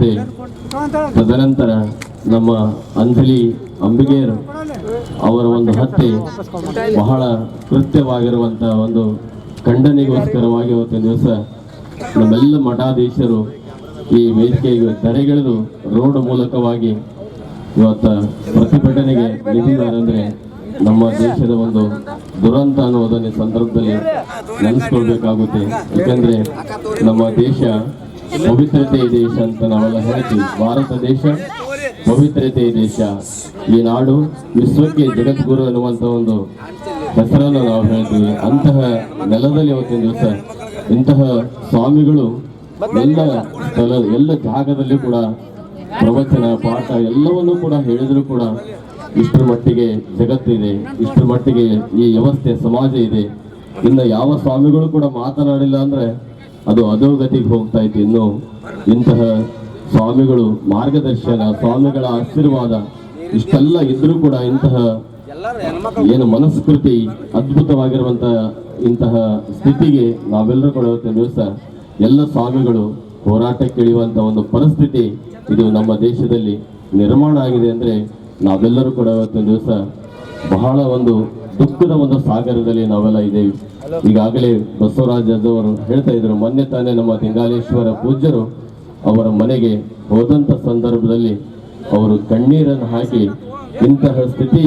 ಮತ್ತೆ ತದನಂತರ ನಮ್ಮ ಅಂಜಲಿ ಅಂಬಿಗೇರ್ ಅವರ ಒಂದು ಹತ್ಯೆ ಬಹಳ ಕೃತ್ಯವಾಗಿರುವಂತಹ ಒಂದು ಖಂಡನೆಗೋಸ್ಕರವಾಗಿ ಇವತ್ತಿನ ದಿವಸ ನಮ್ಮೆಲ್ಲ ಮಠಾಧೀಶರು ಈ ವೇದಿಕೆಗೆ ತಡೆಗೆಳೆದು ರೋಡ್ ಮೂಲಕವಾಗಿ ಇವತ್ತ ಪ್ರತಿಭಟನೆಗೆ ನಿಂತಿದ್ದಾರೆ ನಮ್ಮ ದೇಶದ ಒಂದು ದುರಂತ ಅನ್ನೋದನ್ನ ಸಂದರ್ಭದಲ್ಲಿ ನೆನೆಸ್ಕೊಳ್ಬೇಕಾಗುತ್ತೆ. ಯಾಕಂದ್ರೆ ನಮ್ಮ ದೇಶ ಪವಿತ್ರತೆಯ ದೇಶ ಅಂತ ನಾವೆಲ್ಲ ಹೇಳ್ತೀವಿ. ಭಾರತ ದೇಶ, ಪವಿತ್ರತೆ ದೇಶ. ಈ ನಾಡು ವಿಶ್ವಕ್ಕೆ ಜಗದ್ಗುರು ಅನ್ನುವಂತ ಒಂದು ಹೆಸರನ್ನು ನಾವು ಹೇಳ್ತೀವಿ. ಅಂತಹ ನೆಲದಲ್ಲಿ ಅವತ್ತಿನ ದಿವಸ ಇಂತಹ ಸ್ವಾಮಿಗಳು ಎಲ್ಲ ಎಲ್ಲ ಜಾಗದಲ್ಲಿ ಕೂಡ ಪ್ರವಚನ, ಪಾಠ ಎಲ್ಲವನ್ನೂ ಕೂಡ ಹೇಳಿದ್ರು ಕೂಡ ಇಷ್ಟರ ಮಟ್ಟಿಗೆ ಜಗತ್ತಿದೆ ಇಷ್ಟರ ಮಟ್ಟಿಗೆ ಈ ವ್ಯವಸ್ಥೆ, ಸಮಾಜ ಇದೆ. ಇನ್ನು ಯಾವ ಸ್ವಾಮಿಗಳು ಕೂಡ ಮಾತನಾಡಿಲ್ಲ ಅಂದ್ರೆ ಅದು ಅಧೋಗತಿಗೆ ಹೋಗ್ತಾ ಇತ್ತು ಇನ್ನು ಇಂತಹ ಸ್ವಾಮಿಗಳು ಮಾರ್ಗದರ್ಶನ, ಸ್ವಾಮಿಗಳ ಆಶೀರ್ವಾದ ಇಷ್ಟೆಲ್ಲ ಇದ್ರೂ ಕೂಡ ಇಂತಹ ಏನು ಮನಸ್ಕೃತಿ ಅದ್ಭುತವಾಗಿರುವಂತಹ ಇಂತಹ ಸ್ಥಿತಿಗೆ ನಾವೆಲ್ಲರೂ ಕೂಡ ದಿವಸ ಎಲ್ಲ ಸ್ವಾಮಿಗಳು ಹೋರಾಟಕ್ಕೆ ಇಳಿಯುವಂತ ಒಂದು ಪರಿಸ್ಥಿತಿ ಇದು ನಮ್ಮ ದೇಶದಲ್ಲಿ ನಿರ್ಮಾಣ ಆಗಿದೆ ಅಂದ್ರೆ ನಾವೆಲ್ಲರೂ ಕೂಡ ಇವತ್ತಿನ ದಿವಸ ಬಹಳ ಒಂದು ದುಃಖದ ಒಂದು ಸಾಗರದಲ್ಲಿ ನಾವೆಲ್ಲ ಇದ್ದೇವೆ. ಈಗಾಗಲೇ ಬಸವರಾಜ್ ಅವರು ಹೇಳ್ತಾ ಇದ್ರು, ಮೊನ್ನೆ ತಾನೇ ನಮ್ಮ ತಿಂಗಾಲೇಶ್ವರ ಪೂಜ್ಯರು ಅವರ ಮನೆಗೆ ಹೋದಂತ ಸಂದರ್ಭದಲ್ಲಿ ಅವರು ಕಣ್ಣೀರನ್ನು ಹಾಕಿ, ಇಂತಹ ಸ್ಥಿತಿ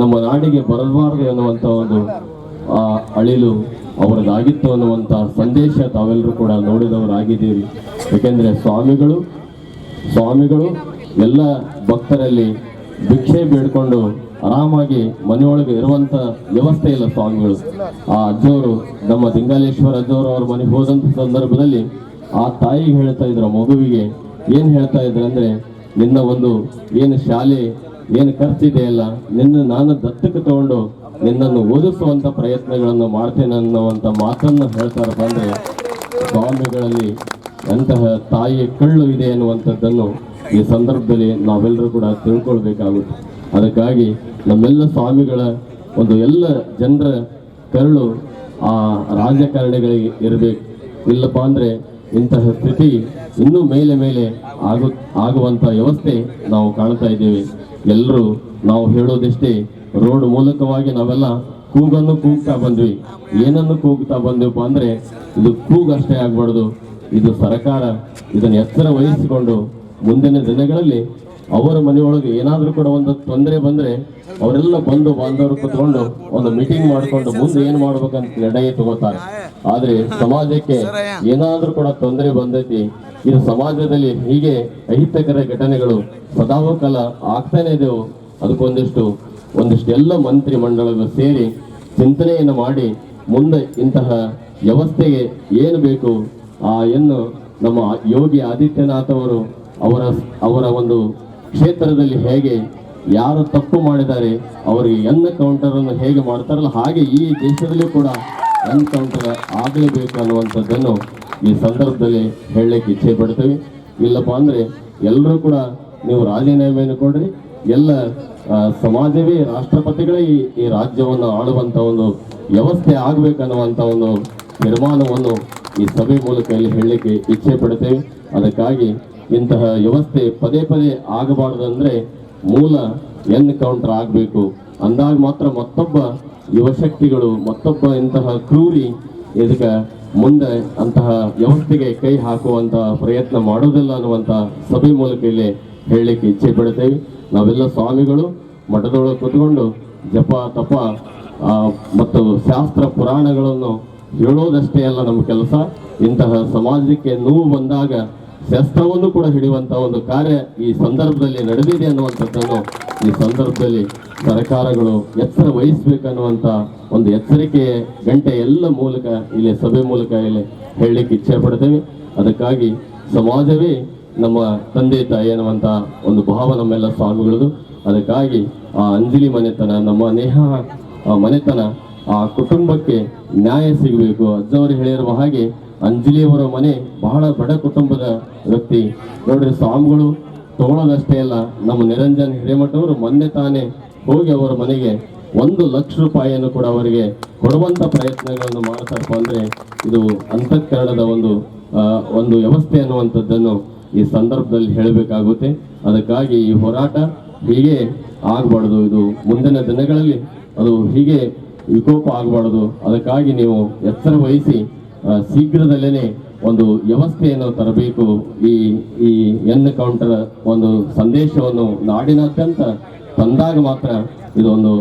ನಮ್ಮ ನಾಡಿಗೆ ಬರಬಾರದು ಅನ್ನುವಂಥ ಒಂದು, ಆ ಅಳಿಲು ಅವರದಾಗಿತ್ತು ಅನ್ನುವಂಥ ಸಂದೇಶ ತಾವೆಲ್ಲರೂ ಕೂಡ ನೋಡಿದವರಾಗಿದ್ದೀರಿ. ಏಕೆಂದರೆ ಸ್ವಾಮಿಗಳು ಸ್ವಾಮಿಗಳು ಎಲ್ಲ ಭಕ್ತರಲ್ಲಿ ಭಿಕ್ಷೆ ಬೇಡ್ಕೊಂಡು ಆರಾಮಾಗಿ ಮನೆಯೊಳಗೆ ಇರುವಂತ ವ್ಯವಸ್ಥೆ ಇಲ್ಲ ಸ್ವಾಮಿಗಳು. ಆ ಅಜ್ಜವರು ನಮ್ಮ ದಿಂಗಾಲೇಶ್ವರ ಅಜ್ಜವರು ಅವ್ರ ಮನೆಗೆ ಹೋದಂತ ಸಂದರ್ಭದಲ್ಲಿ ಆ ತಾಯಿಗೆ ಹೇಳ್ತಾ ಇದ್ರು ಮಗುವಿಗೆ ಏನ್ ಹೇಳ್ತಾ ಇದ್ರು ಅಂದ್ರೆ, ನಿನ್ನ ಒಂದು ಏನು ಶಾಲೆ, ಏನು ಖರ್ಚಿದೆ ಅಲ್ಲ, ನಿನ್ನ ನಾನು ದತ್ತಕ್ಕೆ ತಗೊಂಡು ನಿನ್ನನ್ನು ಓದಿಸುವಂತ ಪ್ರಯತ್ನಗಳನ್ನು ಮಾಡ್ತೇನೆ ಅನ್ನುವಂತ ಮಾತನ್ನು ಹೇಳ್ತಾರೆ ಬಂದ್ರೆ ಸ್ವಾಮಿಗಳಲ್ಲಿ ಅಂತಹ ತಾಯಿಯ ಕಳ್ಳು ಇದೆ ಅನ್ನುವಂಥದ್ದನ್ನು ಈ ಸಂದರ್ಭದಲ್ಲಿ ನಾವೆಲ್ಲರೂ ಕೂಡ ತಿಳ್ಕೊಳ್ಬೇಕಾಗುತ್ತೆ. ಅದಕ್ಕಾಗಿ ನಮ್ಮೆಲ್ಲ ಸ್ವಾಮಿಗಳ ಒಂದು ಎಲ್ಲ ಜನರ ಕರುಳು ಆ ರಾಜಕಾರಣಿಗಳಿಗೆ ಇರಬೇಕು. ಇಲ್ಲಪ್ಪ ಅಂದರೆ ಇಂತಹ ಸ್ಥಿತಿ ಇನ್ನೂ ಮೇಲೆ ಮೇಲೆ ಆಗು ಆಗುವಂಥ ವ್ಯವಸ್ಥೆ ನಾವು ಕಾಣ್ತಾ ಇದ್ದೇವೆ. ಎಲ್ಲರೂ ನಾವು ಹೇಳೋದಿಷ್ಟೇ, ರೋಡ್ ಮೂಲಕವಾಗಿ ನಾವೆಲ್ಲ ಕೂಗನ್ನು ಕೂಗ್ತಾ ಬಂದ್ವಿ. ಏನನ್ನು ಕೂಗ್ತಾ ಬಂದ್ವಿಪ್ಪ ಅಂದರೆ, ಇದು ಕೂಗಷ್ಟೇ ಆಗಬಾರ್ದು. ಇದು ಸರ್ಕಾರ ಇದನ್ನು ಎಚ್ಚರ ವಹಿಸಿಕೊಂಡು ಮುಂದಿನ ದಿನಗಳಲ್ಲಿ ಅವರ ಮನೆಯೊಳಗೆ ಏನಾದ್ರೂ ಕೂಡ ಒಂದು ತೊಂದರೆ ಬಂದ್ರೆ ಅವರೆಲ್ಲ ಬಂದು ಬಾಂಧವರು ಕುತ್ಕೊಂಡು ಒಂದು ಮೀಟಿಂಗ್ ಮಾಡ್ಕೊಂಡು ಮುಂದೆ ಏನು ಮಾಡ್ಬೇಕಂತ ನಿರ್ಣಯ ತಗೋತಾರೆ. ಆದರೆ ಸಮಾಜಕ್ಕೆ ಏನಾದರೂ ಕೂಡ ತೊಂದರೆ ಬಂದೈತಿ. ಇದು ಸಮಾಜದಲ್ಲಿ ಹೀಗೆ ಅಹಿತಕರ ಘಟನೆಗಳು ಸದಾವಕಾಲ ಆಗ್ತಾನೆ ಇದೆವು. ಅದಕ್ಕೊಂದಿಷ್ಟು ಒಂದಿಷ್ಟು ಎಲ್ಲ ಮಂತ್ರಿ ಮಂಡಳಗಳು ಸೇರಿ ಚಿಂತನೆಯನ್ನು ಮಾಡಿ ಮುಂದೆ ಇಂತಹ ವ್ಯವಸ್ಥೆಗೆ ಏನು ಬೇಕು ಆ ಏನು ನಮ್ಮ ಯೋಗಿ ಆದಿತ್ಯನಾಥ್ ಅವರು ಅವರ ಅವರ ಒಂದು ಕ್ಷೇತ್ರದಲ್ಲಿ ಹೇಗೆ, ಯಾರು ತಪ್ಪು ಮಾಡಿದ್ದಾರೆ ಅವರಿಗೆ ಎನ್ ಕೌಂಟರ್ ಅನ್ನು ಹೇಗೆ ಮಾಡ್ತಾರಲ್ಲ, ಹಾಗೆ ಈ ದೇಶದಲ್ಲಿ ಕೂಡ ಎನ್ ಕೌಂಟರ್ ಆಗಲೇಬೇಕು ಅನ್ನುವಂಥದ್ದನ್ನು ಈ ಸಂದರ್ಭದಲ್ಲಿ ಹೇಳಲಿಕ್ಕೆ ಇಚ್ಛೆ ಪಡ್ತೇವೆ. ಇಲ್ಲಪ್ಪ ಅಂದರೆ ಎಲ್ಲರೂ ಕೂಡ ನೀವು ರಾಜೀನಾಮೆಯನ್ನು ಕೊಡ್ರಿ. ಎಲ್ಲ ಸಮಾಜವೇ, ರಾಷ್ಟ್ರಪತಿಗಳೇ ಈ ಈ ರಾಜ್ಯವನ್ನು ಆಳುವಂಥ ಒಂದು ವ್ಯವಸ್ಥೆ ಆಗಬೇಕನ್ನುವಂಥ ಒಂದು ನಿರ್ಮಾಣವನ್ನು ಈ ಸಭೆ ಮೂಲಕ ಇಲ್ಲಿ ಹೇಳಲಿಕ್ಕೆ ಇಚ್ಛೆ ಪಡ್ತೇವೆ. ಅದಕ್ಕಾಗಿ ಇಂತಹ ವ್ಯವಸ್ಥೆ ಪದೇ ಪದೇ ಆಗಬಾರದು ಅಂದ್ರೆ ಮೂಲ ಎನ್ ಕೌಂಟರ್ ಆಗಬೇಕು. ಅಂದಾಗ ಮಾತ್ರ ಮತ್ತೊಬ್ಬ ಯುವಶಕ್ತಿಗಳು, ಮತ್ತೊಬ್ಬ ಇಂತಹ ಕ್ರೂರಿ ಇದಕ್ಕೆ ಮುಂದೆ ಅಂತಹ ವ್ಯವಸ್ಥೆಗೆ ಕೈ ಹಾಕುವಂತ ಪ್ರಯತ್ನ ಮಾಡೋದಿಲ್ಲ ಅನ್ನುವಂತ ಸಭೆ ಮೂಲಕ ಇಲ್ಲಿ ಹೇಳಲಿಕ್ಕೆ ಇಚ್ಛೆ ಪಡ್ತೇವೆ ನಾವೆಲ್ಲ ಸ್ವಾಮಿಗಳು ಮಠದೊಳಗೆ ಕೂತ್ಕೊಂಡು ಜಪ ತಪ ಮತ್ತು ಶಾಸ್ತ್ರ ಪುರಾಣಗಳನ್ನು ಹೇಳೋದಷ್ಟೇ ಅಲ್ಲ ನಮ್ಮ ಕೆಲಸ. ಇಂತಹ ಸಮಾಜಕ್ಕೆ ನೋವು ಬಂದಾಗ ಶಸ್ತ್ರವನ್ನು ಕೂಡ ಹಿಡಿಯುವಂತ ಒಂದು ಕಾರ್ಯ ಈ ಸಂದರ್ಭದಲ್ಲಿ ನಡೆದಿದೆ ಅನ್ನುವಂಥದ್ದನ್ನು ಈ ಸಂದರ್ಭದಲ್ಲಿ ಸರ್ಕಾರಗಳು ಎಚ್ಚರ ವಹಿಸ್ಬೇಕನ್ನುವಂತ ಒಂದು ಎಚ್ಚರಿಕೆ ಗಂಟೆ ಎಲ್ಲ ಮೂಲಕ ಇಲ್ಲಿ ಸಭೆ ಮೂಲಕ ಇಲ್ಲಿ ಹೇಳಲಿಕ್ಕೆ ಇಚ್ಛೆ ಪಡ್ತೇವೆ. ಅದಕ್ಕಾಗಿ ಸಮಾಜವೇ ನಮ್ಮ ತಂದೆ ತಾಯಿ ಅನ್ನುವಂತ ಒಂದು ಭಾವ ನಮ್ಮೆಲ್ಲ ಸ್ವಾಮಿಗಳದು ಅದಕ್ಕಾಗಿ ಆ ಅಂಜಲಿ ಮನೆತನ, ನಮ್ಮ ನೇಹ ಮನೆತನ, ಆ ಕುಟುಂಬಕ್ಕೆ ನ್ಯಾಯ ಸಿಗಬೇಕು. ಅಜ್ಜವರು ಹೇಳಿರುವ ಹಾಗೆ ಅಂಜಲಿಯವರ ಮನೆ ಬಹಳ ಬಡ ಕುಟುಂಬದ ವ್ಯಕ್ತಿ. ನೋಡ್ರಿ, ಸ್ವಾಮಿಗಳು ತಗೊಳ್ಳೋದಷ್ಟೇ ಅಲ್ಲ, ನಮ್ಮ ನಿರಂಜನ್ ಹಿರೇಮಠ ಅವರು ಮೊನ್ನೆ ತಾನೇ ಹೋಗಿ ಅವರ ಮನೆಗೆ ಒಂದು ಲಕ್ಷ ರೂಪಾಯಿಯನ್ನು ಕೂಡ ಅವರಿಗೆ ಕೊಡುವಂತ ಪ್ರಯತ್ನಗಳನ್ನು ಮಾಡ್ತಾರಪ್ಪ ಅಂದ್ರೆ ಇದು ಅಂತಃಕರಣದ ಒಂದು ಒಂದು ವ್ಯವಸ್ಥೆ ಅನ್ನುವಂಥದ್ದನ್ನು ಈ ಸಂದರ್ಭದಲ್ಲಿ ಹೇಳಬೇಕಾಗುತ್ತೆ. ಅದಕ್ಕಾಗಿ ಈ ಹೋರಾಟ ಹೀಗೆ ಆಗಬಾರ್ದು. ಇದು ಮುಂದಿನ ದಿನಗಳಲ್ಲಿ ಅದು ಹೀಗೆ ವಿಕೋಪ ಆಗಬಾರ್ದು. ಅದಕ್ಕಾಗಿ ನೀವು ಎಚ್ಚರ ವಹಿಸಿ ಆ, ಶೀಘ್ರದಲ್ಲೇನೆ ಒಂದು ವ್ಯವಸ್ಥೆಯನ್ನು ತರಬೇಕು. ಈ ಈ ಎನ್ ಕೌಂಟರ್ ಒಂದು ಸಂದೇಶವನ್ನು ನಾಡಿನಾದ್ಯಂತ ತಂದಾಗ ಮಾತ್ರ ಇದೊಂದು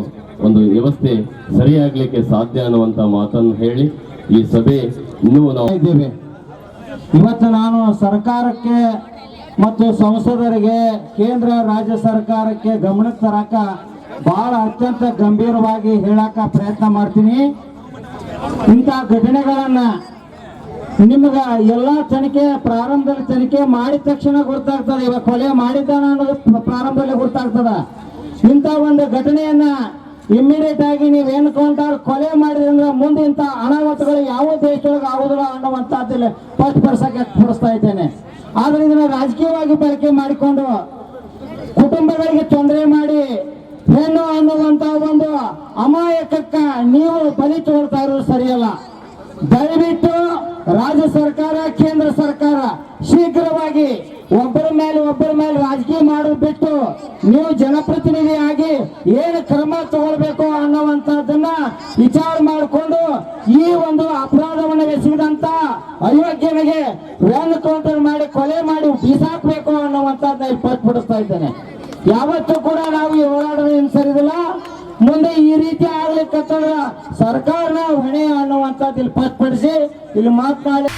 ಒಂದು ವ್ಯವಸ್ಥೆ ಸರಿಯಾಗಲಿಕ್ಕೆ ಸಾಧ್ಯ ಅನ್ನುವಂಥ ಮಾತನ್ನು ಹೇಳಿ ಈ ಸಭೆ ಇನ್ನೂ ನಾವು ಇದ್ದೇವೆ. ಇವತ್ತು ನಾನು ಸರ್ಕಾರಕ್ಕೆ ಮತ್ತು ಸಂಸದರಿಗೆ ಕೇಂದ್ರ ರಾಜ್ಯ ಸರ್ಕಾರಕ್ಕೆ ಗಮನಕ್ಕೆ ತರಕ ಬಹಳ ಅತ್ಯಂತ ಗಂಭೀರವಾಗಿ ಹೇಳಕ ಪ್ರಯತ್ನ ಮಾಡ್ತೀನಿ. ಇಂಥ ಘಟನೆಗಳನ್ನ ನಿಮ್ಗ ಎಲ್ಲಾ ತನಿಖೆ ಪ್ರಾರಂಭದಲ್ಲಿ ತನಿಖೆ ಮಾಡಿದ ತಕ್ಷಣ ಗೊತ್ತಾಗ್ತದೆ ಇವಾಗ ಕೊಲೆ ಮಾಡಿದ್ದಾನ ಅನ್ನೋದು ಪ್ರಾರಂಭದಲ್ಲಿ ಗೊತ್ತಾಗ್ತದ ಇಂಥ ಒಂದು ಘಟನೆಯನ್ನ ಇಮ್ಮಿಡಿಯೇಟ್ ಆಗಿ ನೀವು ಎನ್ಕೌಂಟರ್ ಕೊಲೆ ಮಾಡಿದ್ರೆ ಮುಂದೆ ಇಂಥ ಅನಾಹುತಗಳು ಯಾವ ದೇಶದೊಳಗೆ ಆಗುದಿಲ್ಲ ಅನ್ನುವಂಥದ್ದಿಲ್ಲ ಫಸ್ಟ್ ಪರ್ಸಕ್ಕೆ ಕೊಡಿಸ್ತಾ ಇದ್ದೇನೆ. ಆದ್ರೆ ಇದನ್ನ ರಾಜಕೀಯವಾಗಿ ಬಳಕೆ ಮಾಡಿಕೊಂಡು ಕುಟುಂಬಗಳಿಗೆ ತೊಂದರೆ ಮಾಡಿ ಹೆಣ್ಣು ಅನ್ನುವಂತ ಒಂದು ಅಮಾಯಕಕ್ಕ ನೀವು ಬಲಿ ತೋರ್ತಾ ಇರೋದು ಸರಿಯಲ್ಲ. ದಯವಿಟ್ಟು ರಾಜ್ಯ ಸರ್ಕಾರ, ಕೇಂದ್ರ ಸರ್ಕಾರ ಶೀಘ್ರವಾಗಿ ಒಬ್ಬರ ಮೇಲೆ ಒಬ್ಬರ ಮೇಲೆ ರಾಜಕೀಯ ಮಾಡು ಬಿಟ್ಟು ನೀವು ಜನಪ್ರತಿನಿಧಿಯಾಗಿ ಏನು ಕ್ರಮ ತಗೊಳ್ಬೇಕು ಅನ್ನುವಂಥದ್ದನ್ನ ವಿಚಾರ ಮಾಡಿಕೊಂಡು ಈ ಒಂದು ಅಪರಾಧವನ್ನು ಎಸಗಿದಂತ ಅಯೋಗ್ಯನಿಗೆ ವ್ಯಾನ್ ಕೌಂಟರ್ ಮಾಡಿ ಕೊಲೆ ಮಾಡಿ ಬೀಸಾಕ್ಬೇಕು ಅನ್ನುವಂಥದ್ದನ್ನ ಪಟ್ಬಿಡಿಸ್ತಾ ಇದ್ದೇನೆ. ಯಾವತ್ತೂ ಕೂಡ ನಾವು ಈ ಹೋರಾಟವನ್ನು ಸರಿದಿಲ್ಲ ಮುಂದೆ ಈ ರೀತಿ ಆಗ್ಲಿಕ್ಕೆ ಸರ್ಕಾರನ ಹೊಣೆ ಅನ್ನುವಂಥದ್ದು ಇಲ್ಲಿ ಪಟ್ಪಡಿಸಿ ಇಲ್ಲಿ ಮಾತನಾಡಿ